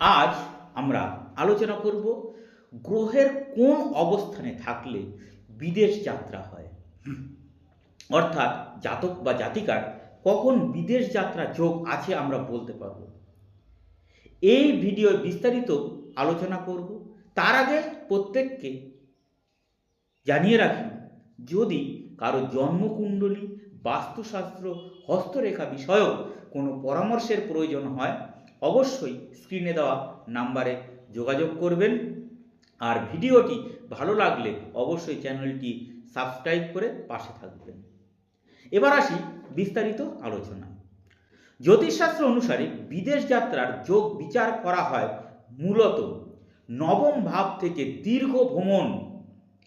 আজ আমরা আলোচনা করব গ্রহের কোন অবস্থানে থাকলে বিদেশ যাত্রা হয়। অর্থাৎ জাতক বা জাতিকার কখন বিদেশ যাত্রা যোগ আছে আমরা বলতে পারব। এই ভিডিও বিস্তারিত আলোচনা করব। তার আগে প্রত্যেককে জানিয়ে রাখি, যদি কারও জন্মকুণ্ডলী, বাস্তুশাস্ত্র, হস্তরেখা বিষয়ক কোনো পরামর্শের প্রয়োজন হয় অবশ্যই স্ক্রিনে দেওয়া নাম্বারে যোগাযোগ করবেন। আর ভিডিওটি ভালো লাগলে অবশ্যই চ্যানেলটি সাবস্ক্রাইব করে পাশে থাকবেন। এবার আসি বিস্তারিত আলোচনা জ্যোতিষশাস্ত্র অনুসারে বিদেশ যাত্রার যোগ বিচার করা হয় মূলত নবম ভাব থেকে দীর্ঘ ভ্রমণ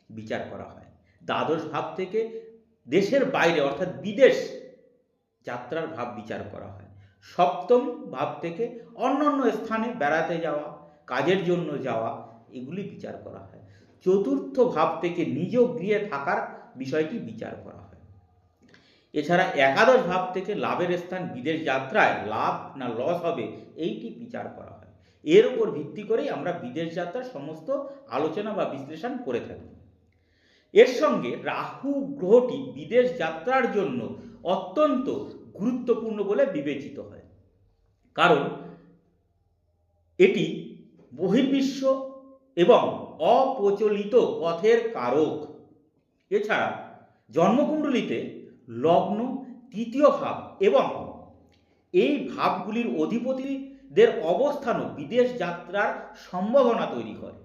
বিচার করা হয়। দ্বাদশ ভাব থেকে দেশের বাইরে অর্থাৎ বিদেশ যাত্রার ভাব বিচার করা হয়। সপ্তম ভাব থেকে অন্য অন্য স্থানে বেড়াতে যাওয়া, কাজের জন্য যাওয়া, এগুলি বিচার করা হয়। চতুর্থ ভাব থেকে নিজ গৃহে থাকার বিষয়টি বিচার করা হয়। এছাড়া একাদশ ভাব থেকে লাভের স্থান বিদেশ যাত্রায় লাভ না লস হবে, এইটি বিচার করা হয়। এর উপর ভিত্তি করেই আমরা বিদেশ যাত্রার সমস্ত আলোচনা বা বিশ্লেষণ করে থাকি। এর সঙ্গে রাহু গ্রহটি বিদেশ যাত্রার জন্য অত্যন্ত গুরুত্বপূর্ণ বলে বিবেচিত হয়। কারণ এটি বহির্বিশ্ব এবং অপ্রচলিত পথের কারক। এছাড়া জন্মকুণ্ডলিতে লগ্ন, তৃতীয় ভাব এবং এই ভাবগুলির অধিপতিদের অবস্থানও বিদেশ যাত্রার সম্ভাবনা তৈরি করে।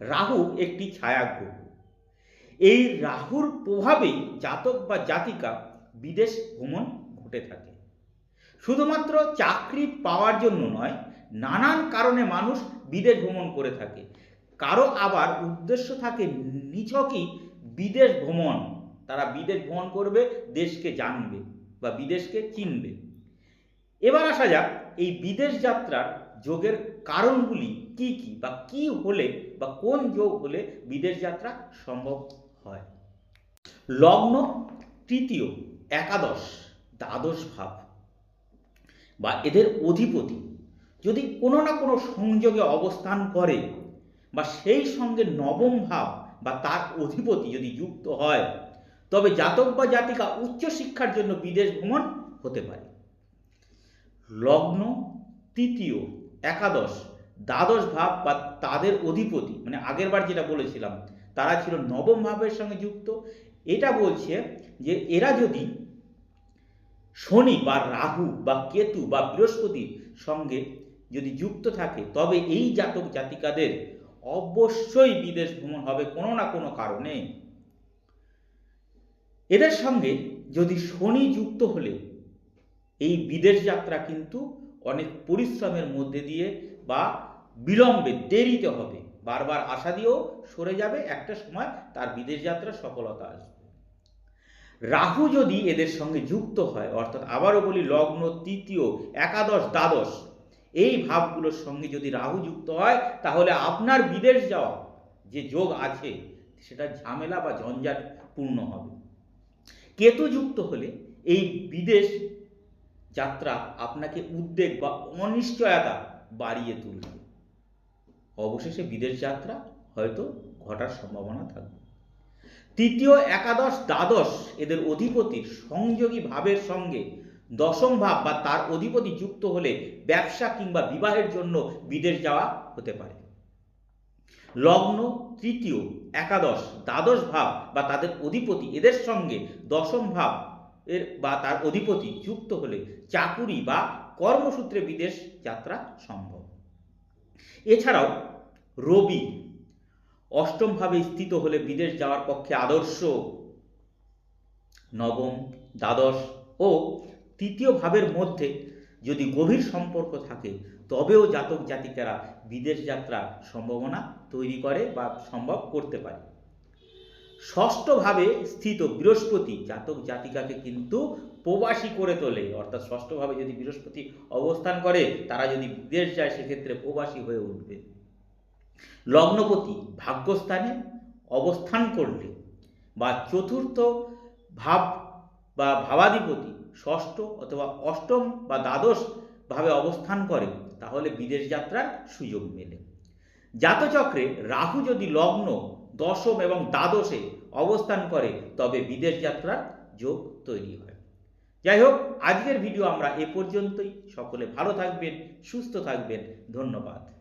রাহু একটি ছায়াগ্রহ। এই রাহুর প্রভাবেই জাতক বা জাতিকা বিদেশ ভ্রমণ ঘটে থাকে। শুধুমাত্র চাকরি পাওয়ার জন্য নয়, নানান কারণে মানুষ বিদেশ ভ্রমণ করে থাকে। কারও আবার উদ্দেশ্য থাকে নিছকই বিদেশ ভ্রমণ। তারা বিদেশ ভ্রমণ করবে, দেশকে জানবে বা বিদেশকে চিনবে। এবার আসা যাক, এই বিদেশ যাত্রার যোগের কারণগুলি কি কি বা কি হলে বা কোন যোগ হলে বিদেশ যাত্রা সম্ভব হয়? লগ্ন, তৃতীয়, একাদশ, দ্বাদশ ভাব। বা এদের অধিপতি যদি কোনো না কোনো সংযোগে অবস্থান করে বা সেই সঙ্গে নবম ভাব বা তার অধিপতি যদি যুক্ত হয়, তবে জাতক বা জাতিকা উচ্চশিক্ষার জন্য বিদেশ ভ্রমণ হতে পারে। লগ্ন, তৃতীয়, একাদশ, দ্বাদশ ভাব বা তাদের অধিপতি মানে আগের বার যেটা বলেছিলাম, তারা ছিল নবম ভাবের সঙ্গে যুক্ত। এটা বলছে যে এরা যদি শনি বা রাহু বা কেতু বা বৃহস্পতির সঙ্গে যদি যুক্ত থাকে, তবে এই জাতক জাতিকাদের অবশ্যই বিদেশ ভ্রমণ হবে কোনো না কোনো কারণে। এদের সঙ্গে যদি শনি যুক্ত হলে, এই বিদেশ যাত্রা কিন্তু অনেক পরিশ্রমের মধ্যে দিয়ে বা বিলম্বে দেরিতে হবে। বারবার আশা দিয়েও সরে যাবে, একটা সময় তার বিদেশ যাত্রা সফলতা আসবে। রাহু যদি এদের সঙ্গে যুক্ত হয়, অর্থাৎ আবারও বলি লগ্ন, তৃতীয়, একাদশ, দ্বাদশ, এই ভাবগুলোর সঙ্গে যদি রাহু যুক্ত হয়, তাহলে আপনার বিদেশ যাওয়া যে যোগ আছে, সেটা ঝামেলা বা ঝঞ্ঝাট পূর্ণ হবে। কেতু যুক্ত হলে এই বিদেশ যাত্রা আপনাকে উদ্বেগ বা অনিশ্চয়তা বাড়িয়ে তুলবে। অবশেষে বিদেশ যাত্রা হয়তো ঘটার সম্ভাবনা থাকবে। তৃতীয় একাদশ দ্বাদশ এদের অধিপতির সংযোগী ভাবের সঙ্গে দশম ভাব বা তার অধিপতি যুক্ত হলে ব্যবসা কিংবা বিবাহের জন্য বিদেশ যাওয়া হতে পারে। লগ্ন তৃতীয় একাদশ দ্বাদশ ভাব বা তাদের অধিপতি এদের সঙ্গে দশম ভাব এর বা তার অধিপতি যুক্ত হলে চাকুরি বা কর্মসূত্রে বিদেশ যাত্রা সম্ভব। এছাড়াও রবি অষ্টমভাবে স্থিত হলে বিদেশ যাওয়ার পক্ষে আদর্শ, নবম, দ্বাদশ ও তৃতীয় ভাবের মধ্যে যদি গভীর সম্পর্ক থাকে, তবেও জাতক জাতিকারা বিদেশ যাত্রা সম্ভাবনা তৈরি করে বা সম্ভব করতে পারে। ষষ্ঠভাবে স্থিত বৃহস্পতি জাতক জাতিকাকে কিন্তু প্রবাসী করে তোলে। অর্থাৎ ষষ্ঠভাবে যদি বৃহস্পতি অবস্থান করে, তারা যদি বিদেশ যায়, সেক্ষেত্রে প্রবাসী হয়ে উঠবে। লগ্নপতি ভাগ্যস্থানে অবস্থান করলে বা চতুর্থ ভাব বা ভাবাধিপতি ষষ্ঠ অথবা অষ্টম বা দ্বাদশ ভাবে অবস্থান করে, তাহলে বিদেশ যাত্রার সুযোগ মেলে। জাতচক্রে রাহু যদি লগ্ন, দশম এবং দ্বাদশে অবস্থান করে, তবে বিদেশ যাত্রার যোগ তৈরি হয়। যাই হোক, আজকের ভিডিও আমরা এ পর্যন্তই। সকলে ভালো থাকবেন, সুস্থ থাকবেন। ধন্যবাদ।